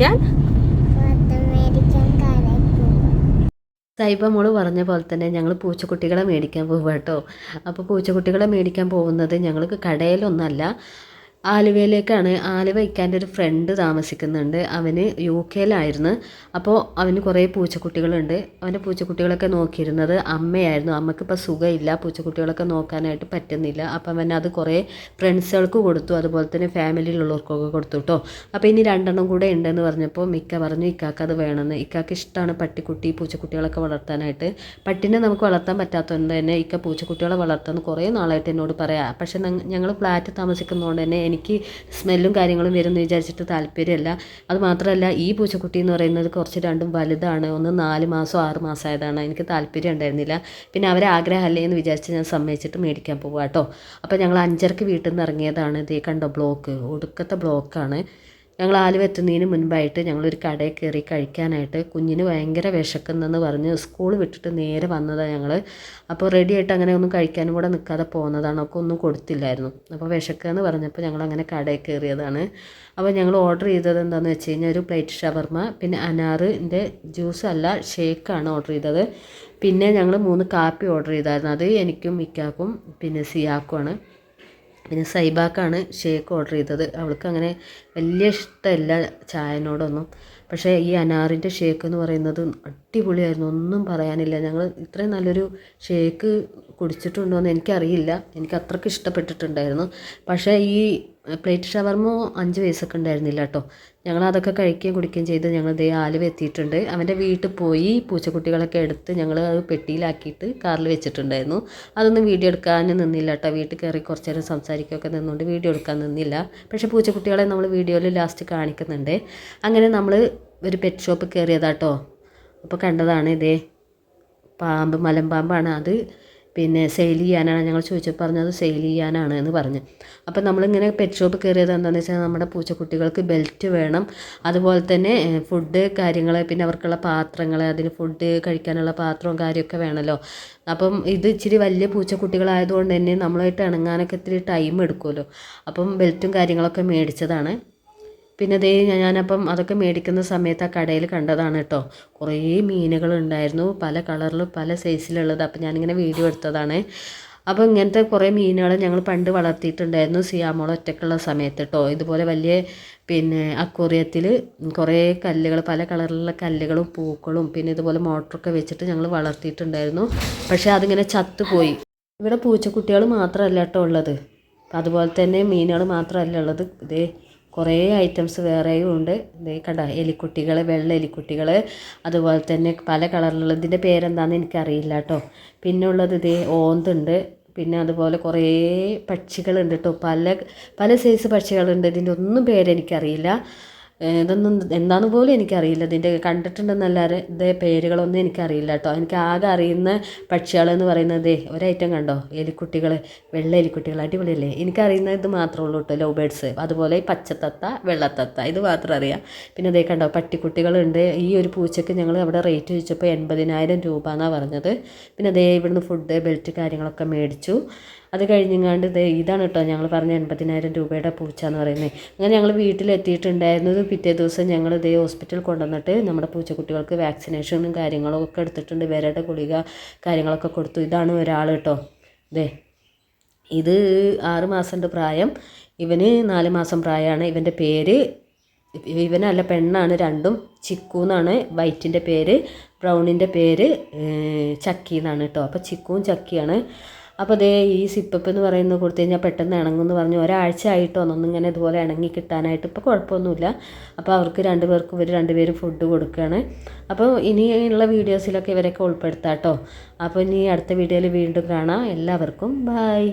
മേടിക്കാൻ സൈബ മോൾ പറഞ്ഞ പോലെ തന്നെ ഞങ്ങൾ പൂച്ചക്കുട്ടികളെ മേടിക്കാൻ പോകുക കേട്ടോ. അപ്പോൾ പൂച്ചക്കുട്ടികളെ മേടിക്കാൻ പോകുന്നത് ഞങ്ങൾക്ക് കടയിലൊന്നല്ല ആലുവയിലേക്കാണ് ആലുവ ഇക്കാന്റെ ഒരു ഫ്രണ്ട് താമസിക്കുന്നുണ്ട്. അവന് യു കെയിലായിരുന്നു. അപ്പോൾ അവന് കുറേ പൂച്ചക്കുട്ടികളുണ്ട്. അവന്റെ പൂച്ചക്കുട്ടികളൊക്കെ നോക്കിയിരുന്നത് അമ്മയായിരുന്നു. അമ്മയ്ക്കിപ്പോൾ സുഖമില്ല പൂച്ചക്കുട്ടികളൊക്കെ നോക്കാനായിട്ട് പറ്റുന്നില്ല. അപ്പം അവൻ അത് കുറേ ഫ്രണ്ട്സുകൾക്ക് കൊടുത്തു. അതുപോലെ തന്നെ ഫാമിലിയിലുള്ളവർക്കൊക്കെ കൊടുത്തു കേട്ടോ അപ്പോൾ ഇനി രണ്ടെണ്ണം കൂടെ ഉണ്ടെന്ന് പറഞ്ഞപ്പോൾ മിക്ക പറഞ്ഞു ഇക്കാക്ക് അത് വേണമെന്ന്. ഇക്കാക്ക് ഇഷ്ടമാണ് പട്ടിക്കുട്ടി പൂച്ചക്കുട്ടികളൊക്കെ വളർത്താനായിട്ട്. പട്ടിനെ നമുക്ക് വളർത്താൻ പറ്റാത്തതുകൊണ്ട് തന്നെ ഇക്ക പൂച്ചക്കുട്ടികളെ വളർത്താമെന്ന് കുറേ നാളായിട്ട് എന്നോട് പറയാം. പക്ഷേ ഞങ്ങൾ ഫ്ലാറ്റ് താമസിക്കുന്നതുകൊണ്ട് തന്നെ എനിക്ക് സ്മെല്ലും കാര്യങ്ങളും വരുമെന്ന് വിചാരിച്ചിട്ട് താല്പര്യമല്ല. അത് മാത്രമല്ല ഈ പൂച്ചക്കുട്ടി എന്ന് പറയുന്നത് കുറച്ച് രണ്ടും വലുതാണ്. ഒന്ന് നാല് മാസം ആറ് മാസം ആയതാണ് എനിക്ക് താല്പര്യം ഉണ്ടായിരുന്നില്ല. പിന്നെ അവരെ ആഗ്രഹമല്ലേ എന്ന് വിചാരിച്ച് ഞാൻ സമ്മതിച്ചിട്ട് മേടിക്കാൻ പോവാം കേട്ടോ. അപ്പോൾ ഞങ്ങൾ അഞ്ചരക്ക് വീട്ടിൽ നിന്ന് ഇറങ്ങിയതാണ്. ഇതേ കണ്ടോ ബ്ലോക്ക്. ഒടുക്കത്തെ ബ്ലോക്കാണ്. ഞങ്ങൾ ആലുവ എത്തുന്നതിന് മുൻപായിട്ട് ഞങ്ങളൊരു കടയിൽ കയറി കഴിക്കാനായിട്ട് കുഞ്ഞിന് ഭയങ്കര വിശക്കുന്നെന്ന് പറഞ്ഞ് സ്കൂൾ വിട്ടിട്ട് നേരെ വന്നതാണ് ഞങ്ങൾ അപ്പോൾ റെഡിയായിട്ട് അങ്ങനെ ഒന്നും കഴിക്കാനും കൂടെ നിൽക്കാതെ പോകുന്നതാണ് ഒക്കെ ഒന്നും കൊടുത്തില്ലായിരുന്നു. അപ്പോൾ വിശക്കുകയെന്ന് പറഞ്ഞപ്പോൾ ഞങ്ങൾ അങ്ങനെ കടയിൽ കയറിയതാണ്. അപ്പോൾ ഞങ്ങൾ ഓർഡർ ചെയ്തത് എന്താണെന്ന് വെച്ച് കഴിഞ്ഞാൽ ഒരു പ്ലേറ്റ് ഷവർമ പിന്നെ അനാറിന്റെ ജ്യൂസ് അല്ല ഷേക്കാണ് ഓർഡർ ചെയ്തത്. പിന്നെ ഞങ്ങൾ മൂന്ന് കാപ്പി ഓർഡർ ചെയ്തായിരുന്നു. അത് എനിക്കും മിക്കാക്കും പിന്നെ സിയാക്കുമാണ് പിന്നെ സൈബാക്കാണ് ഷേക്ക് ഓർഡർ ചെയ്തത്. അവൾക്ക് അങ്ങനെ വലിയ ഇഷ്ടമല്ല ചായനോടൊന്നും. പക്ഷേ ഈ അനാറിന്റെ ഷേക്ക് എന്ന് പറയുന്നത് അടിപൊളിയായിരുന്നു. ഒന്നും പറയാനില്ല. ഞങ്ങൾ ഇത്രയും നല്ലൊരു ഷേക്ക് കുടിച്ചിട്ടുണ്ടോ എന്ന് എനിക്കറിയില്ല. എനിക്ക് അത്രയ്ക്ക് ഇഷ്ടപ്പെട്ടിട്ടുണ്ടായിരുന്നു. പക്ഷേ ഈ പ്ലേറ്റ് ഷവർമോ അഞ്ച് വയസ്സൊക്കെ ഉണ്ടായിരുന്നില്ല കേട്ടോ. ഞങ്ങൾ അതൊക്കെ കഴിക്കുകയും കുടിക്കുകയും ചെയ്ത് ഞങ്ങൾ ദേ ആലുവ എത്തിയിട്ടുണ്ട്. അവന്റെ വീട്ടിൽ പോയി പൂച്ചക്കുട്ടികളൊക്കെ എടുത്ത് ഞങ്ങൾ അത് പെട്ടിയിലാക്കിയിട്ട് കാറിൽ വെച്ചിട്ടുണ്ടായിരുന്നു. അതൊന്നും വീഡിയോ എടുക്കാൻ നിന്നില്ല കേട്ടോ. വീട്ടിൽ കയറി കുറച്ച് നേരം സംസാരിക്കുകയൊക്കെ നിന്നുകൊണ്ട് വീഡിയോ എടുക്കാൻ നിന്നില്ല. പക്ഷേ പൂച്ചക്കുട്ടികളെ നമ്മൾ വീഡിയോയിൽ ലാസ്റ്റ് കാണിക്കുന്നുണ്ട്. അങ്ങനെ നമ്മൾ ഒരു പെറ്റ് ഷോപ്പ് കയറിയതാട്ടോ അപ്പോൾ കണ്ടതാണ് ഇതേ. പാമ്പ് മലമ്പാമ്പാണ് അത്. പിന്നെ സെയിൽ ചെയ്യാനാണ് ഞങ്ങൾ ചോദിച്ചപ്പോൾ പറഞ്ഞത് സെയിൽ ചെയ്യാനാണ് എന്ന് പറഞ്ഞു. അപ്പോൾ നമ്മളിങ്ങനെ പെറ്റ് ഷോപ്പ് കയറിയത് എന്താണെന്ന് വെച്ചാൽ നമ്മുടെ പൂച്ചക്കുട്ടികൾക്ക് ബെൽറ്റ് വേണം. അതുപോലെ തന്നെ ഫുഡ് കാര്യങ്ങൾ പിന്നെ അവർക്കുള്ള പാത്രങ്ങൾ അതിന് ഫുഡ് കഴിക്കാനുള്ള പാത്രവും കാര്യമൊക്കെ വേണമല്ലോ അപ്പം ഇത് ഇച്ചിരി വലിയ പൂച്ചക്കുട്ടികളായതുകൊണ്ട് തന്നെ നമ്മളായിട്ട് ഇണങ്ങാനൊക്കെ ഇത്തിരി ടൈം എടുക്കുമല്ലോ. അപ്പം ബെൽറ്റും കാര്യങ്ങളൊക്കെ മേടിച്ചതാണ്. പിന്നെ ദേ ഞാനപ്പം അതൊക്കെ മേടിക്കുന്ന സമയത്ത് ആ കടയിൽ കണ്ടതാണ് കേട്ടോ കുറേ മീനുകൾ ഉണ്ടായിരുന്നു പല കളറിൽ പല സൈസിലുള്ളത്. അപ്പം ഞാനിങ്ങനെ വീഡിയോ എടുത്തതാണ്. അപ്പോൾ ഇങ്ങനത്തെ കുറേ മീനുകൾ ഞങ്ങൾ പണ്ട് വളർത്തിയിട്ടുണ്ടായിരുന്നു സിയാമോൾ ഒറ്റക്കുള്ള സമയത്ത് കേട്ടോ ഇതുപോലെ വലിയ പിന്നെ അക്വേറിയത്തിൽ കുറേ കല്ലുകൾ പല കളറിലുള്ള കല്ലുകളും പൂക്കളും പിന്നെ ഇതുപോലെ മോട്ടറൊക്കെ വെച്ചിട്ട് ഞങ്ങൾ വളർത്തിയിട്ടുണ്ടായിരുന്നു. പക്ഷേ അതിങ്ങനെ ചത്തുപോയി. ഇവിടെ പൂച്ചക്കുട്ടികൾ മാത്രമല്ല കേട്ടോ ഉള്ളത്. അതുപോലെ തന്നെ മീനുകൾ മാത്രമല്ല ഉള്ളത്. ഇതേ കുറേ ഐറ്റംസ് വേറെയും ഉണ്ട്. കണ്ട എലിക്കുട്ടികൾ വെള്ള എലിക്കുട്ടികൾ അതുപോലെ തന്നെ പല കളറിലുള്ള ഇതിന്റെ പേരെന്താണെന്ന് എനിക്കറിയില്ല കേട്ടോ. പിന്നെ ഉള്ളത് ഇതേ ഓന്തുണ്ട്. പിന്നെ അതുപോലെ കുറേ പക്ഷികളുണ്ട് കേട്ടോ. പല പല സൈസ് പക്ഷികളുണ്ട്. ഇതിന്റെ ഒന്നും പേരെനിക്കറിയില്ല. ഇതൊന്നും എന്താണെന്ന് പോലും എനിക്കറിയില്ല. ഇതിന്റെ കണ്ടിട്ടുണ്ടെന്നല്ലാതെ ഇതേ പേരുകളൊന്നും എനിക്കറിയില്ല കേട്ടോ. എനിക്ക് ആകെ അറിയുന്ന പക്ഷികളെന്ന് പറയുന്നത് ഒരൈറ്റം കണ്ടോ? എലിക്കുട്ടികൾ വെള്ള എലിക്കുട്ടികൾ അടിപൊളിയല്ലേ? എനിക്കറിയുന്ന ഇത് മാത്രമേ ഉള്ളൂ കേട്ടോ ലവ് ബേഡ്സ് അതുപോലെ പച്ചത്തത്ത വെള്ളത്തത്ത ഇത് മാത്രം അറിയാം. പിന്നെ ഇതേ കണ്ടോ പട്ടിക്കുട്ടികളുണ്ട്. ഈ ഒരു പൂച്ചയ്ക്ക് ഞങ്ങൾ അവിടെ റേറ്റ് ചോദിച്ചപ്പോൾ എൺപതിനായിരം രൂപ എന്നാണ് പറഞ്ഞത്. പിന്നെ അതേ ഇവിടുന്ന് ഫുഡ് ബെൽറ്റ് കാര്യങ്ങളൊക്കെ മേടിച്ചു. അത് കഴിഞ്ഞങ്ങാണ്ട് ഇത് ഇതാണ് കേട്ടോ ഞങ്ങൾ പറഞ്ഞ എൺപതിനായിരം രൂപയുടെ പൂച്ച എന്ന് പറയുന്നത്. അങ്ങനെ ഞങ്ങൾ വീട്ടിലെത്തിയിട്ടുണ്ടായിരുന്നത് പിറ്റേ ദിവസം ഞങ്ങൾ ഇതേ ഹോസ്പിറ്റലിൽ കൊണ്ടുവന്നിട്ട് നമ്മുടെ പൂച്ചക്കുട്ടികൾക്ക് വാക്സിനേഷനും കാര്യങ്ങളും ഒക്കെ എടുത്തിട്ടുണ്ട്. വിരയുടെ ഗുളിക കാര്യങ്ങളൊക്കെ കൊടുത്തു. ഇതാണ് ഒരാൾ കേട്ടോ ഇതേ ഇത് ആറ് മാസമുണ്ട് പ്രായം. ഇവന് നാല് മാസം പ്രായമാണ്. ഇവന്റെ പേര് ഇവനല്ല പെണ്ണാണ് രണ്ടും. ചിക്കു എന്നാണ് വൈറ്റിന്റെ പേര്. ബ്രൗണിന്റെ പേര് ചക്കി എന്നാണ് കേട്ടോ അപ്പോൾ ചിക്കുവും ചക്കിയാണ്. അപ്പോൾ ദേ ഈ സിപ്പപ്പ് എന്ന് പറയുന്നത് കൊടുത്തു കഴിഞ്ഞാൽ പെട്ടെന്ന് ഇണങ്ങുമെന്ന് പറഞ്ഞു. ഒരാഴ്ച ആയിട്ടോ ഒന്നിങ്ങനെ ഇതുപോലെ ഇണങ്ങി കിട്ടാനായിട്ട്. ഇപ്പോൾ കുഴപ്പമൊന്നുമില്ല. അപ്പോൾ അവർക്ക് രണ്ട് ഇവർ രണ്ടുപേരും ഫുഡ് കൊടുക്കുകയാണ് അപ്പോൾ ഇനിയുള്ള വീഡിയോസിലൊക്കെ ഇവരൊക്കെ ഉൾപ്പെടുത്താം കേട്ടോ അപ്പോൾ ഇനി അടുത്ത വീഡിയോയിൽ വീണ്ടും കാണാം. എല്ലാവർക്കും ബായ്